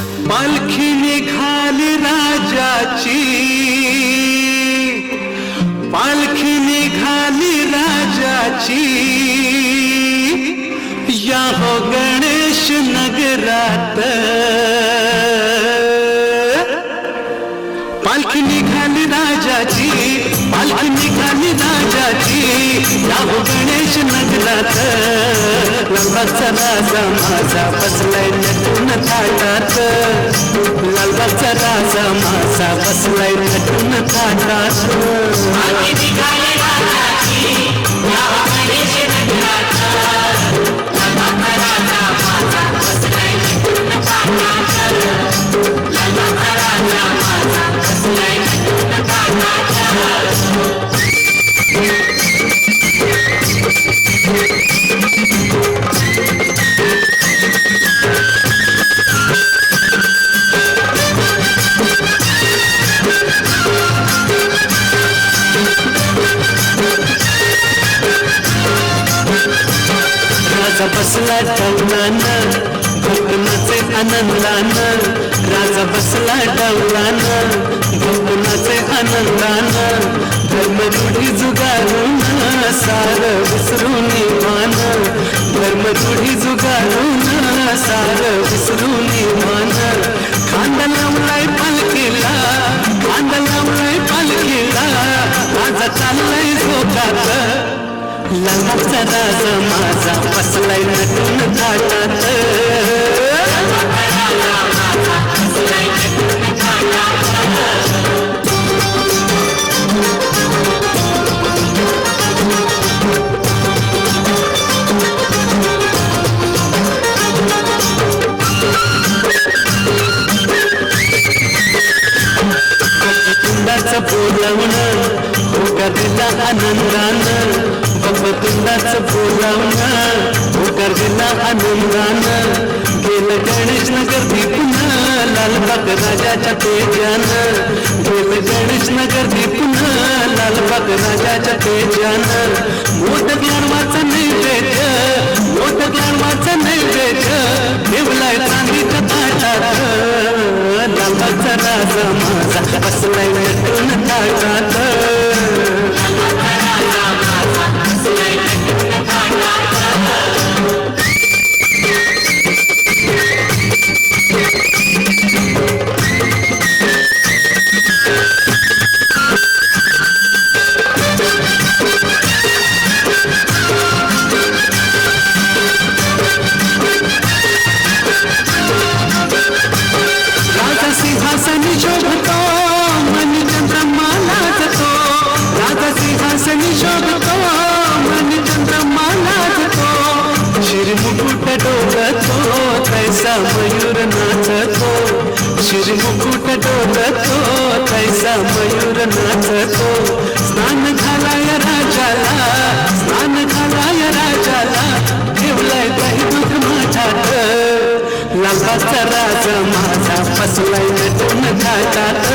पालखी निघाली राजाची. पालखी निघाली राजाची. या हो गणेश नगरात. पालखी निघाली राजाची पालखी निघाली राजाची. या हो गणेश नगरात. लालबागचा राजा माझा बसलाय नटून थाटात लालबागचा राजा माझा बसलाय नटून थाटात राजा बसला डवलानं गोपनाचे आनंदानं. राजा बसला डवलानं गोपनाचे आनंदानं. धर्मरूढी जुगारून सार विसरून मान धर्मरूढी जुगारून सार विसरून मान खांदा लावलाय पालखीला खांदा लावलाय पालखीला. माझा चाललाय झोकात लंगाचा राजा माझा बसलाय नटून थाटात कुंडाचं आनंदानं बघ बोलावणं होकारला आनंदानं गेलं गणेश नगर पुन्हा लालबाग राजाच्या तेजानं गेलं गणेश नगर पुन्हा लालबाग राजाच्या तेजानं मोठं ज्ञानवाचा नैवेद्य मोठं ज्ञानवाचा नैवेद्य ठेवलाय चांदीच्या ताटात लालबागचा राजा माझा बसलाय नटून ताटात तैसा मयूर नाचतो. शिरमुकुट डोलतो. तैसा मयूर नाचतो. स्नान घालाय राजाला. स्नान घालाय राजाला. ठेवलाय काही दूध माझ्यात. लालबागचा राजा माझा फसलाय नटून घाटात.